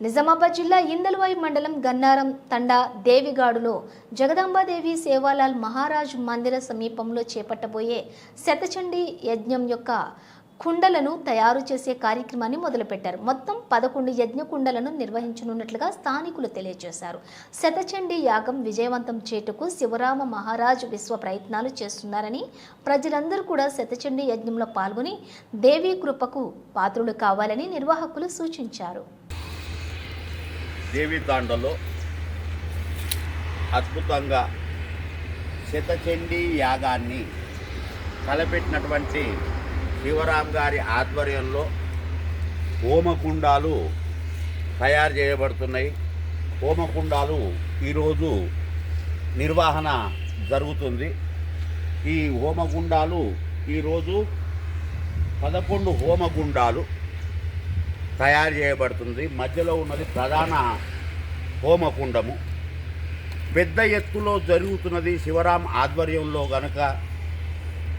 నిజామాబాద్ జిల్లా ఇందల్వాయి మండలం గన్నారం తండా దేవిగాడులో జగదాంబాదేవి సేవాలాల్ మహారాజ్ మందిర సమీపంలో చేపట్టబోయే శతచండీ యజ్ఞం యొక్క కుండలను తయారు చేసే కార్యక్రమాన్ని మొదలుపెట్టారు. మొత్తం పదకొండు యజ్ఞ కుండలను నిర్వహించనున్నట్లుగా స్థానికులు తెలియజేశారు. శతచండీ యాగం విజయవంతం చేటుకు శివరామ మహారాజ్ విశ్వ ప్రయత్నాలు చేస్తున్నారని ప్రజలందరూ కూడా శతచండీ యజ్ఞంలో పాల్గొని దేవీ కృపకు పాత్రులు కావాలని నిర్వాహకులు సూచించారు. దేవితాండలో అద్భుతంగా శతచండీ యాగాన్ని తలపెట్టినటువంటి శివరాం గారి ఆధ్వర్యంలో హోమకుండాలు తయారు చేయబడుతున్నాయి. హోమకుండాలు ఈరోజు నిర్వహణ జరుగుతుంది. ఈ హోమగుండాలు ఈరోజు పదకొండు హోమగుండాలు తయారు చేయబడుతుంది. మధ్యలో ఉన్నది ప్రధాన హోమకుండము. పెద్ద ఎత్తులో జరుగుతున్నది శివరాం ఆధ్వర్యంలో గనక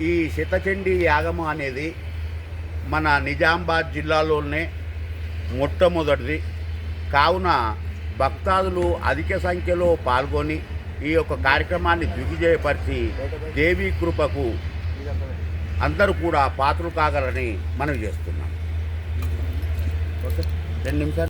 ఈ శతచండీ యాగము అనేది మన నిజామాబాద్ జిల్లాలోనే మొట్టమొదటిది. కావున భక్తాదులు అధిక సంఖ్యలో పాల్గొని ఈ యొక్క కార్యక్రమాన్ని దిగ్విజయపరిచి దేవీ కృపకు అందరూ కూడా పాత్రలు కాగలని మనం చేస్తున్నాం. ఓకే. రెండు నిమిషాలు.